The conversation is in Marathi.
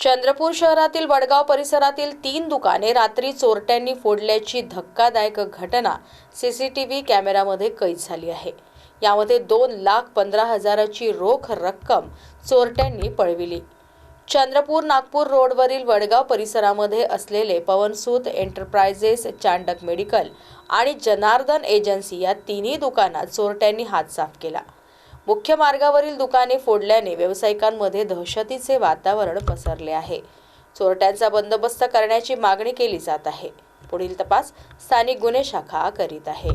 चंद्रपूर शहरातील वडगाव परिसरातील तीन दुकाने रात्री चोरट्यांनी फोडल्याची धक्कादायक घटना सीसीटीव्ही कॅमेरामध्ये कैद झाली आहे. यामध्ये दोन लाख पंधरा हजाराची रोख रक्कम चोरट्यांनी पळविली. चंद्रपूर नागपूर रोडवरील वडगाव परिसरामध्ये असलेले पवनसूत एंटरप्रायझेस चांडक मेडिकल आणि जनार्दन एजन्सी या तिन्ही दुकानात चोरट्यांनी हात साफ केला. मुख्य मार्गावरील दुकाने फोडल्याने व्यावसायिकांमध्ये दहशतीचे वातावरण पसरले आहे. चोरट्यांचा बंदोबस्त करण्याची मागणी केली जात आहे. पुढील तपास स्थानिक गुन्हे शाखा करीत आहे.